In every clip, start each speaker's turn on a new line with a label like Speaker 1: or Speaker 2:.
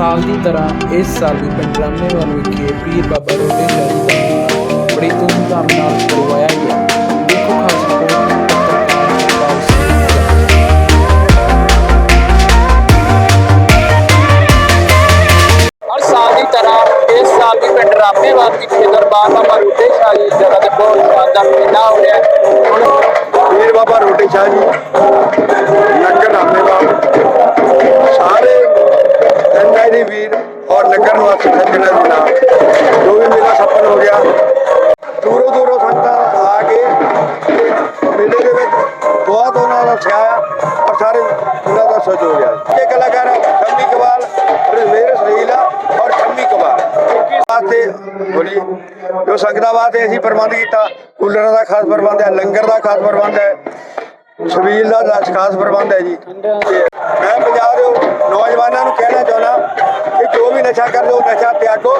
Speaker 1: ਸਾਲ ਦੀ ਤਰ੍ਹਾਂ ਇਸ ਸਾਲ ਵੀ ਪੰਡਰਾਮੇ ਵੱਲ ਵਿਖੇ ਪੀਰ ਬਾਬਾ ਰੋਡੇ ਸ਼ਾਹ ਦਾ ਬੜੀ ਧੂਮਧਾਮ ਨਾਲ ਕਰਵਾਇਆ ਗਿਆ। ਦੇਖੋ ਖਾਸ ਦੀ ਤਰ੍ਹਾਂ ਇਸ ਸਾਲ ਵੀ ਪਿੰਡ ਰਾਮੇਵਾਲ ਵਿਖੇ ਦਰਬਾਰ ਬਾਬਾ ਰੋਡੇ ਸ਼ਾਹ ਜੀ ਜਗ੍ਹਾ ਤੇ ਬਹੁਤ ਸ਼ਾਨਦਾਰ ਮੇਲਾ ਹੋ ਰਿਹਾ ਹੈ। ਹੁਣ
Speaker 2: ਵੀਰ ਬਾਬਾ ਰੋਟੀ ਸ਼ਾਹ ਜੀ। ਸੰਗਤਾਂ ਅਸੀਂ ਪ੍ਰਬੰਧ ਕੀਤਾ। ਕੂਲਰਾਂ ਦਾ ਖਾਸ ਪ੍ਰਬੰਧ ਹੈ, ਲੰਗਰ ਦਾ ਖਾਸ ਪ੍ਰਬੰਧ ਹੈ ਸਬੀਲ ਦਾ ਖਾਸ ਪ੍ਰਬੰਧ ਹੈ ਜੀ। ਮੈਂ ਪੰਜਾਬ ਦੇ ਨੌਜਵਾਨਾਂ ਨੂੰ ਕਹਿਣਾ ਚਾਹੁੰਦਾ ਕਿ ਜੋ ਵੀ ਨਸ਼ਾ ਕਰਦੇ ਹੋ, ਨਸ਼ਾ ਤਿਆਗੋ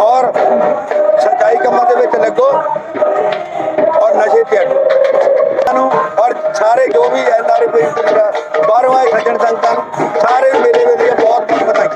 Speaker 2: ਔਰ ਸਚਾਈ ਕੰਮਾਂ ਦੇ ਵਿੱਚ ਲੱਗੋ ਔਰ ਨਸ਼ੇ ਤਿਆਗੋ। ਨੂੰ ਔਰ ਸਾਰੇ ਜੋ ਵੀ ਐਨਆਰਏ ਪੀਰ ਬਾਹਰੋਂ ਆਏ ਸੱਜਣ ਸੰਗਤਾਂ ਨੂੰ, ਸਾਰੇ ਨੂੰ ਮੇਰੇ ਵੇਲੇ ਬਹੁਤ ਬਹੁਤ ਵਧਾਈ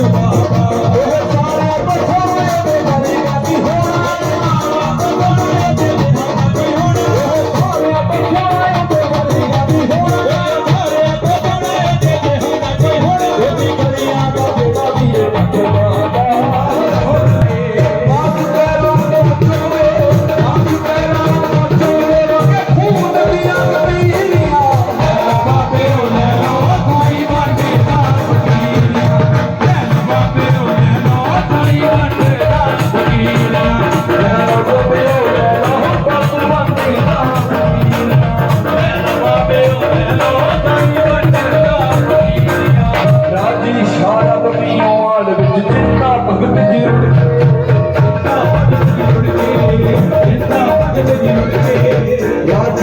Speaker 3: ਰਾਜੀ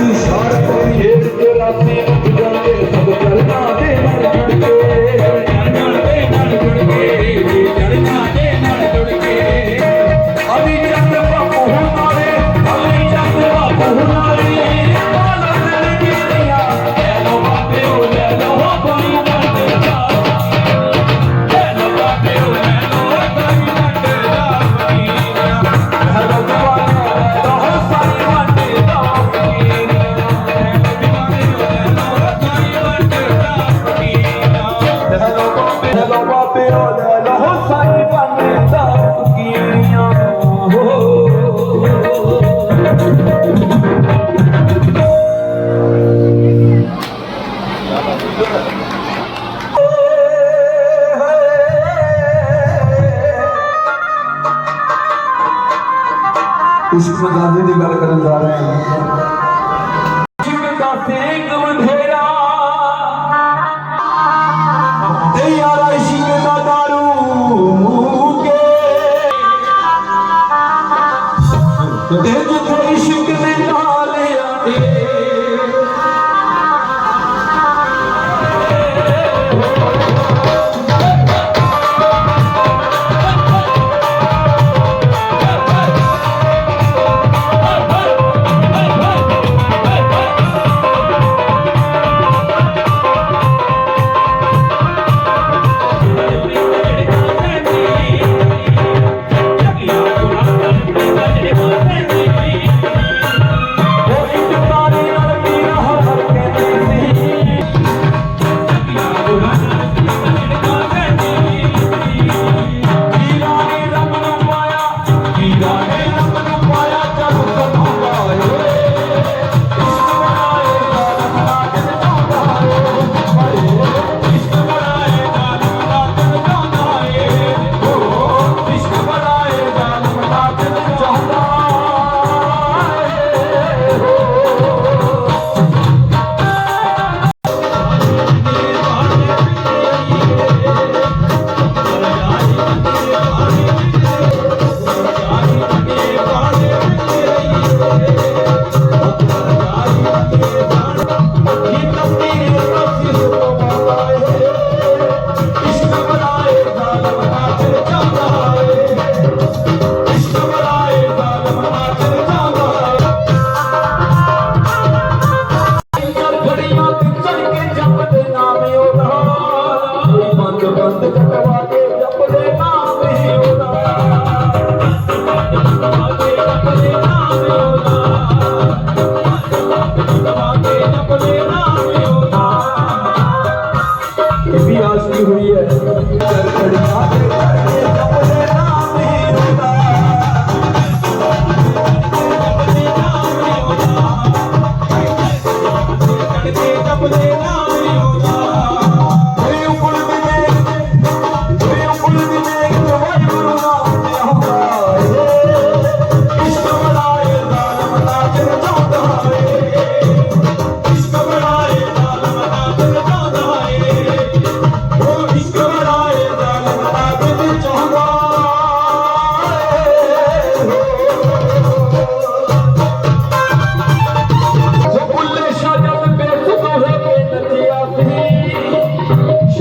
Speaker 3: Jesus. Hallelujah.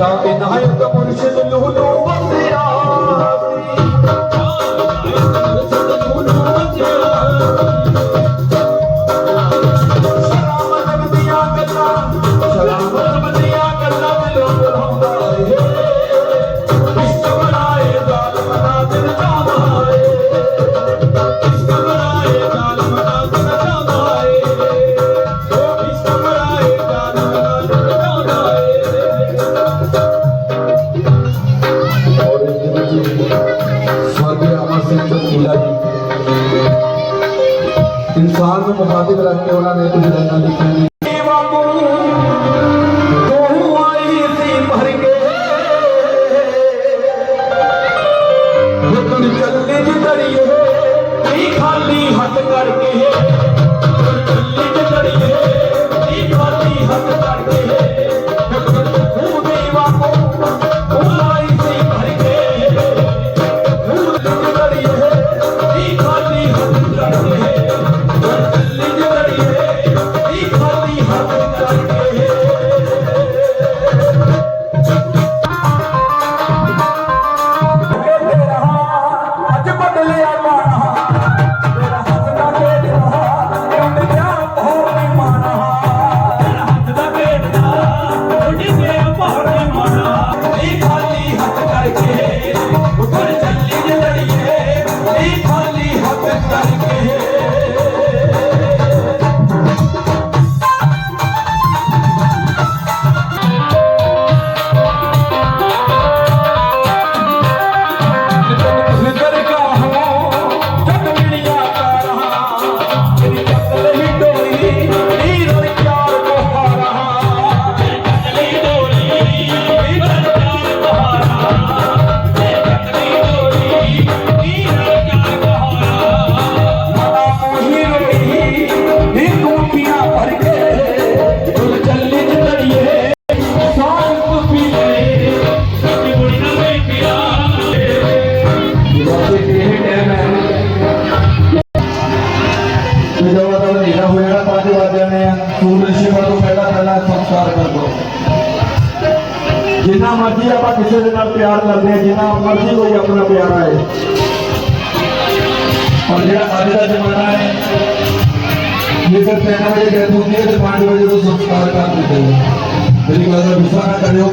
Speaker 3: شاك هيك مرشد الهدوء ਨੂੰ ਮੁਖਾਤਿਬ ਰੱਖ ਕੇ ਉਹਨਾਂ ਨੇ ਕੁਝ ਲਾਈਨਾਂ ਲਿਖੀਆਂ ਪਰ ਜਿਹੜਾ ਅੱਜ ਦਾ ਜ਼ਮਾਨਾ ਹੈ ਜੇਕਰ 3 ਵਜੇ ਡੈਥ ਹੁੰਦੀ ਹੈ ਤੇ 5 ਵਜੇ ਤੋਂ ਸੰਸਕਾਰ ਕਰ ਦਿੰਦੇ ਨੇ ਮੇਰੀ ਗੱਲ ਦਾ ਗੁੱਸਾ ਨਾ ਕਰਿਓ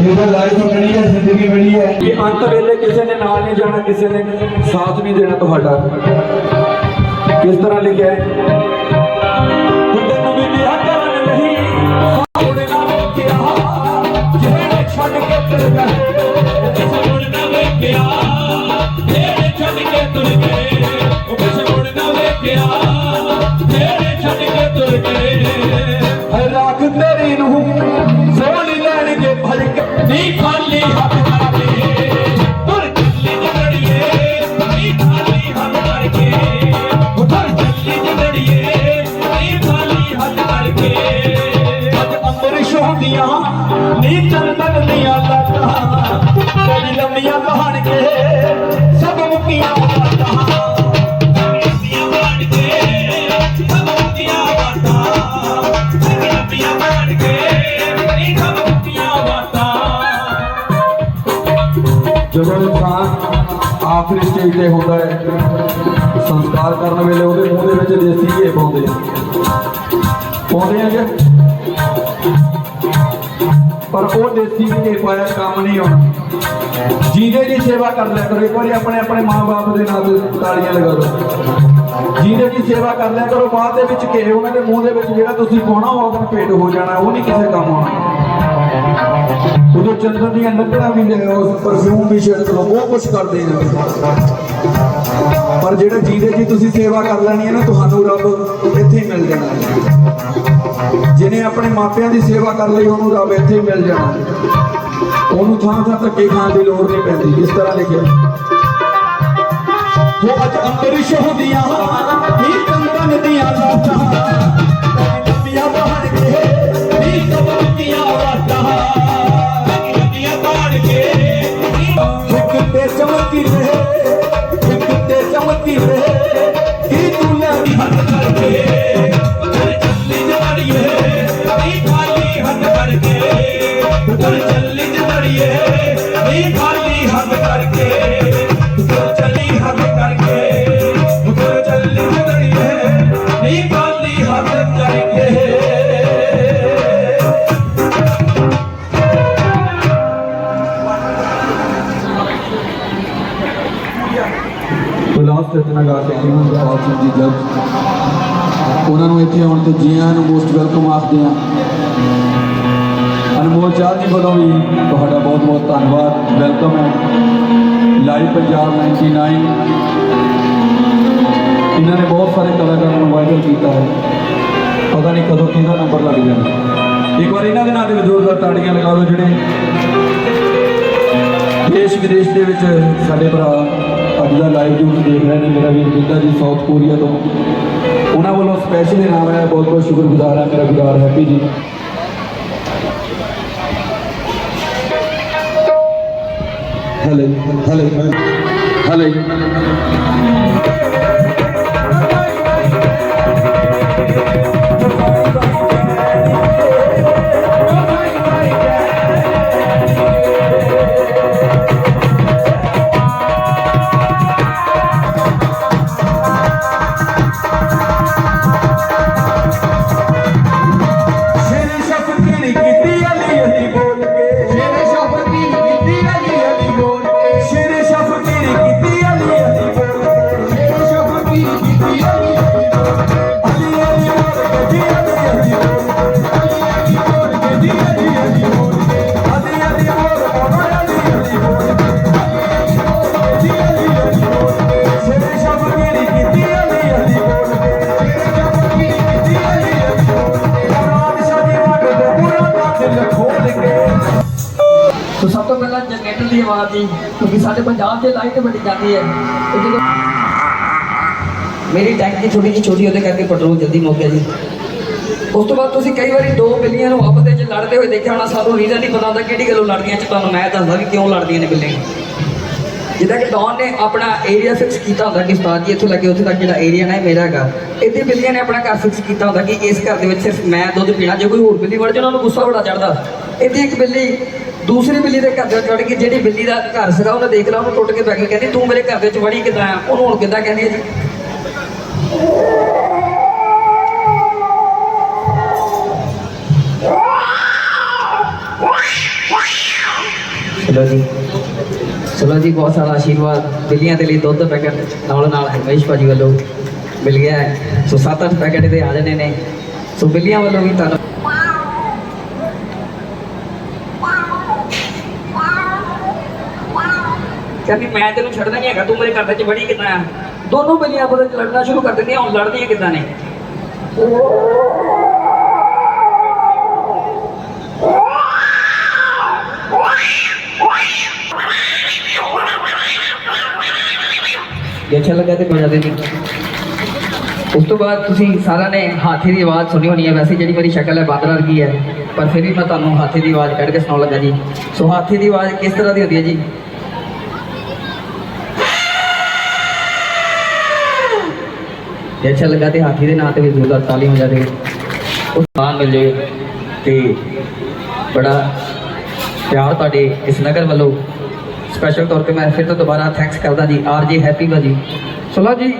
Speaker 3: ਇਹ ਤਾਂ ਲਾਈਫ ਮਿਲੀ ਹੈ ਜ਼ਿੰਦਗੀ ਮਿਲੀ ਹੈ ਕਿ ਅੰਤ ਵੇਲੇ ਕਿਸੇ ਨੇ ਨਾਲ ਨਹੀਂ ਜਾਣਾ ਕਿਸੇ ਨੇ ਸਾਥ ਨਹੀਂ ਦੇਣਾ ਤੁਹਾਡਾ ਕਿਸ ਤਰ੍ਹਾਂ ਲਿਖਿਆ ਹੈ
Speaker 4: ਮੁੰਡੇ ਛੱਡ ਕੇ ਤੁਰ ਗਏ
Speaker 3: ਜਦੋਂ ਇਨਸਾਨ ਆਖਰੀ ਸਟੇਜ ਤੇ ਹੁੰਦਾ ਹੈ, ਸੰਸਕਾਰ ਕਰਨ ਵੇਲੇ ਉਹਦੇ ਮੂੰਹ ਦੇ ਵਿੱਚ ਦੇਸੀ ਘੇ ਪਾਉਂਦੇ ਆ। ਪਾਉਂਦੇ ਆ ਕਿ ਪਰ ਉਹ ਦੇਸੀ ਘੀ ਪਾਇਆ ਕੰਮ ਨਹੀਂ ਆਉਣਾ। ਜੀਦੇ ਦੀ ਸੇਵਾ ਕਰ ਲਿਆ ਕਰੋ, ਇੱਕ ਵਾਰੀ ਆਪਣੇ ਆਪਣੇ ਮਾਂ-ਬਾਪ ਦੇ ਨਾਲ ਤਾੜੀਆਂ ਲਗਾ ਦਿਓ। ਜੀਦੇ ਦੀ ਸੇਵਾ ਕਰ ਲਿਆ ਕਰੋ, ਬਾਅਦ ਦੇ ਵਿੱਚ ਘੇ ਉਹਨਾਂ ਦੇ ਮੂੰਹ ਦੇ ਵਿੱਚ ਜਿਹੜਾ ਤੁਸੀਂ ਪਾਉਣਾ, ਉਹ ਆਪਣਾ ਪੇਟ ਹੋ ਜਾਣਾ, ਉਹ ਨਹੀਂ ਕਿਸੇ ਕੰਮ ਆਉਣਾ। ਉਦੋਂ ਚੰਦਨ ਦੀਆਂ ਲੱਕੜਾਂ ਵੀ ਲੈ ਆਓ ਪਰਫਿਊਮ ਵੀ ਛਿੜਕ ਲਓ ਉਹ ਕੁਝ ਕਰਦੇ ਨੇ। ਪਰ ਜਿਹੜਾ ਜੀਦੇ ਜੀ ਤੁਸੀਂ ਸੇਵਾ ਕਰ ਲੈਣੀ ਹੈ ਨਾ, ਤੁਹਾਨੂੰ ਰੱਬ ਇੱਥੇ ਹੀ ਮਿਲ ਜਾਣਾ। ਜਿਹਨੇ ਆਪਣੇ ਮਾਪਿਆਂ ਦੀ ਸੇਵਾ ਕਰ ਲਈ, ਉਹਨੂੰ ਰੱਬ ਇੱਥੇ ਹੀ ਮਿਲ ਜਾਣਾ। ਉਹਨੂੰ ਥਾਂ ਥਾਂ ਧੱਕੇ ਖਾਣ ਦੀ ਲੋੜ ਨਹੀਂ ਪੈਂਦੀ ਇਸ ਤਰ੍ਹਾਂ ਲਿਖਿਆ।
Speaker 4: ਉਹ ਅੱਜ ਅੰਮ੍ਰਿਤ ਹੁੰਦੀਆਂ ਨੀ ਚੰਦਨ ਦੀਆਂ ਲਾਟਾਂ ਲੰਬੀਆਂ ਬਣ ਕੇ। ਚਮਕੀ
Speaker 3: ਗੁਰਪਾਲ ਸਿੰਘ ਜੀ ਜੱਜ ਉਹਨਾਂ ਨੂੰ ਇੱਥੇ ਆਉਣ ਤੇ ਜੀਆਂ ਨੂੰ ਮੋਸਟ ਵੈਲਕਮ ਆਖਦੇ ਹਾਂ। ਅਨਮੋਲ ਚਾਲ ਜੀ ਵੱਲੋਂ ਵੀ ਤੁਹਾਡਾ ਬਹੁਤ ਬਹੁਤ ਧੰਨਵਾਦ। ਵੈਲਕਮ ਹੈ। ਲਾਈਵ ਪੰਜਾਬ 99 ਇਹਨਾਂ ਨੇ ਬਹੁਤ ਸਾਰੇ ਕਲਾਕਾਰਾਂ ਨੂੰ ਵਾਇਰਲ ਕੀਤਾ ਹੈ। ਪਤਾ ਨਹੀਂ ਕਦੋਂ ਕਿਹਦਾ ਨੰਬਰ ਲੱਗ ਜਾਣਾ। ਇੱਕ ਵਾਰ ਇਹਨਾਂ ਦੇ ਨਾਂ ਤੇ ਵੀ ਜ਼ੋਰਦਾਰ ਤਾੜੀਆਂ ਲਗਾ ਦਿਓ ਜਿਹੜੇ ਦੇਸ਼ ਵਿਦੇਸ਼ ਦੇ ਵਿੱਚ ਸਾਡੇ ਭਰਾ ਅੱਜ ਦਾ ਲਾਈਵ ਜੋ ਦੇਖ ਰਹੇ ਨੇ, ਮੇਰਾ ਵੀਰ ਬਿੰਦਾ ਜੀ ਸਾਊਥ ਕੋਰੀਆ ਤੋਂ। ਉਹਨਾਂ ਵੱਲੋਂ ਸਪੈਸ਼ਲ ਇਨਾਮ ਹੈ ਬਹੁਤ ਬਹੁਤ ਸ਼ੁਕਰਗੁਜ਼ਾਰ ਹਾਂ, ਮੇਰਾ ਵੀਰ ਹੈਪੀ ਜੀ। ਹਲੇ ਹਲੇ ਹਲੇ।
Speaker 5: ਸੋ ਸਭ ਤੋਂ ਪਹਿਲਾਂ ਜਨਰੇਟਰ ਦੀ ਆਵਾਜ਼ ਜੀ ਕਿਉਂਕਿ ਸਾਡੇ ਪੰਜਾਬ 'ਚ ਲਾਈਟ ਬੜੀ ਜਾਂਦੀ ਹੈ। ਤੇ ਜਦੋਂ ਮੇਰੀ ਟੈਂਕੀ ਥੋੜੀ ਜਿਹੀ ਛੋਟੀ ਉਹਦੇ ਕਰਕੇ ਪੈਟਰੋਲ ਜਲਦੀ ਮੁੱਕ ਗਿਆ ਜੀ। ਉਸ ਤੋਂ ਬਾਅਦ ਤੁਸੀਂ ਕਈ ਵਾਰੀ ਦੋ ਬਿੱਲੀਆਂ ਨੂੰ ਆਪਸ ਵਿੱਚ ਲੜਦੇ ਹੋਏ ਦੇਖਿਆ ਹੋਣਾ, ਸਾਨੂੰ ਰੀਜ਼ਨ ਨਹੀਂ ਪਤਾ ਹੁੰਦਾ ਕਿਹੜੀ ਗੱਲੋਂ ਲੜਦੀਆਂ ਚ ਤੁਹਾਨੂੰ ਮੈਂ ਦੱਸਦਾ ਕਿ ਕਿਉਂ ਲੜਦੀਆਂ ਨੇ ਬਿੱਲੀਆਂ। ਜਿੱਦਾਂ ਕਿ ਡੌਨ ਨੇ ਆਪਣਾ ਏਰੀਆ ਫਿਕਸ ਕੀਤਾ ਹੁੰਦਾ ਕਿ ਉਸਤਾਦ ਜੀ, ਇੱਥੋਂ ਲੈ ਕੇ ਉੱਥੇ ਤੱਕ ਜਿਹੜਾ ਏਰੀਆ ਨਾ ਇਹ ਮੇਰਾ ਹੈਗਾ। ਇੱਥੇ ਬਿੱਲੀਆਂ ਨੇ ਆਪਣਾ ਘਰ ਫਿਕਸ ਕੀਤਾ ਹੁੰਦਾ ਕਿ ਇਸ ਘਰ ਦੇ ਵਿੱਚ ਸਿਰਫ ਮੈਂ ਦੁੱਧ ਪੀਣਾ, ਜੇ ਕੋਈ ਹੋਰ ਬਿੱਲੀ ਵੜ ਜਾ ਉਹਨਾਂ ਨੂੰ ਗੁੱਸਾ ਬੜਾ ਚੜਦਾ ਇੱਥੇ ਇੱਕ ਬਿੱਲੀ ਦੂਸਰੀ ਬਿੱਲੀ ਦੇ ਘਰ ਦੇ ਵਿੱਚ ਵੜ ਕੇ ਜਿਹੜੀ ਬਿੱਲੀ ਦਾ ਘਰ ਸੀਗਾ, ਉਹਨੇ ਦੇਖ ਲਿਆ, ਉਹਨੂੰ ਟੁੱਟ ਕੇ ਬੈ ਗਈ, ਕਹਿੰਦੀ, ਤੂੰ ਮੇਰੇ ਘਰ ਦੇ ਵਿੱਚ ਵੜੀ ਕਿੱਦਾਂ ਆ? ਉਹਨੂੰ ਹੁਣ ਕਿੱਦਾਂ ਕਹਿੰਦੀ ਹੈ ਜੀ? ਚਲੋ ਜੀ। ਚਲੋ ਜੀ, ਬਹੁਤ ਸਾਰਾ ਆਸ਼ੀਰਵਾਦ। ਬਿੱਲੀਆਂ ਦੇ ਲਈ ਦੁੱਧ ਦਾ ਪੈਕਟ ਨਾਲ ਨਾਲ ਹਰਮੇਸ਼ ਭਾਜੀ ਵੱਲੋਂ ਮਿਲ ਗਿਆ ਹੈ। ਸੋ 7-8 ਪੈਕਟ ਇਹਦੇ ਆ ਜਾਣੇ ਨੇ। ਸੋ ਬਿੱਲੀਆਂ ਵੱਲੋਂ ਵੀ ਤੁਹਾਨੂੰ ਕਹਿੰਦੀ ਮੈਂ ਤੈਨੂੰ ਛੱਡਦਾ ਨਹੀਂ ਹੈਗਾ, ਤੂੰ ਮੇਰੇ ਘਰ ਚ ਬੜੀ ਕਿੱਦਾਂ ਆ? ਦੋਨੋਂ ਬਿੱਲੀਆਂ ਆਪਸ ਵਿੱਚ ਲੜਨਾ ਸ਼ੁਰੂ ਕਰ ਦਿੰਦੀਆਂ, ਹੁਣ ਲੜਦੀਆਂ ਕਿੱਦਾਂ ਨੇ? ਜੇ ਅੱਛਾ ਲੱਗਾ ਤੇ ਬਜਾ ਦੇ ਉਸ ਤੋਂ ਬਾਅਦ ਤੁਸੀਂ ਸਾਰਿਆਂ ਨੇ ਹਾਥੀ ਦੀ ਆਵਾਜ਼ ਸੁਣੀ ਹੋਣੀ ਹੈ, ਵੈਸੇ ਜਿਹੜੀ ਮੇਰੀ ਸ਼ਕਲ ਹੈ ਬਾਦਲ ਵਰਗੀ ਹੈ, ਪਰ ਫਿਰ ਵੀ ਮੈਂ ਤੁਹਾਨੂੰ ਹਾਥੀ ਦੀ ਆਵਾਜ਼ ਕੱਢ ਕੇ ਸੁਣਾਉਣ ਲੱਗਾ ਜੀ। ਸੋ ਹਾਥੀ ਦੀ ਆਵਾਜ਼ ਕਿਸ ਤਰ੍ਹਾਂ ਦੀ ਹੁੰਦੀ ਹੈ ਜੀ? ਜੇ ਅੱਛਾ ਲੱਗਾ ਤੇ ਹਾਥੀ ਦੇ ਨਾਂ ਤੇ ਵੀ ਜ਼ੋਰਦਾਰ ਤਾਲੀ ਹੋ ਜਾਵੇ ਉਹ ਮਾਨ ਮਿਲ ਜਾਵੇ ਤੇ ਬੜਾ ਪਿਆਰ ਤੁਹਾਡੇ ਇਸ ਨਗਰ ਵੱਲੋਂ। ਸਪੈਸ਼ਲ ਤੌਰ ਤੇ ਮੈਂ ਫਿਰ ਤੋਂ ਦੁਬਾਰਾ ਥੈਂਕਸ ਕਰਦਾ ਜੀ। ਆਰ ਜੀ ਹੈਪੀ ਭਾਜੀ। ਸੁਣੋ ਜੀ,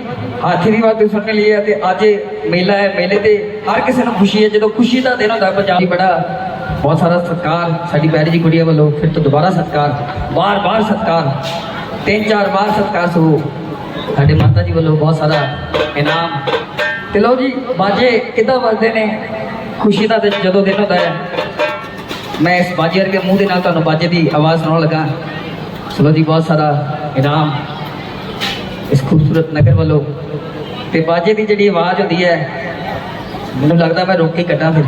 Speaker 5: ਹਾਥੀ ਦੀ ਬਾਤ ਸੁਣਨ ਲਈ ਹੈ ਤੇ ਅੱਜ ਮੇਲਾ ਹੈ, ਮੇਲੇ ਤੇ ਹਰ ਕਿਸੇ ਨੂੰ ਖੁਸ਼ੀ ਹੈ। ਜਦੋਂ ਖੁਸ਼ੀ ਦਾ ਦਿਨ ਹੁੰਦਾ, ਪੰਜਾਬ ਬੜਾ ਬਹੁਤ ਸਾਰਾ ਸਤਿਕਾਰ ਸਾਡੀ ਬੈਰੀ ਜੀ ਕੁੜੀਆਂ ਵੱਲੋਂ ਫਿਰ ਤੋਂ ਦੁਬਾਰਾ ਸਤਿਕਾਰ ਬਾਰ-ਬਾਰ ਸਤਿਕਾਰ ਤਿੰਨ ਚਾਰ ਵਾਰ ਸਤਿਕਾਰ ਸੋ ਸਾਡੇ ਮਾਤਾ ਜੀ ਵੱਲੋਂ ਬਹੁਤ ਸਾਰਾ ਇਨਾਮ। ਤੇ ਲਓ ਜੀ, ਬਾਜੇ ਕਿੱਦਾਂ ਵੱਜਦੇ ਨੇ? ਖੁਸ਼ੀ ਦਾ ਦਿਨ ਜਦੋਂ ਦਿਨ ਹੁੰਦਾ ਹੈ। ਮੈਂ ਇਸ ਬਾਜੇ ਵਰਗੇ ਮੂੰਹ ਦੇ ਨਾਲ ਤੁਹਾਨੂੰ ਬਾਜੇ ਦੀ ਆਵਾਜ਼ ਸੁਣਾਉਣ ਲੱਗਾ। ਚਲੋ ਜੀ, ਬਹੁਤ ਸਾਰਾ ਇਨਾਮ ਇਸ ਖੂਬਸੂਰਤ ਨਗਰ ਵੱਲੋਂ। ਤੇ ਬਾਜੇ ਦੀ ਜਿਹੜੀ ਆਵਾਜ਼ ਹੁੰਦੀ ਹੈ, ਮੈਨੂੰ ਲੱਗਦਾ ਮੈਂ ਰੋਕ ਕੇ ਕੱਢਾਂ ਫਿਰ।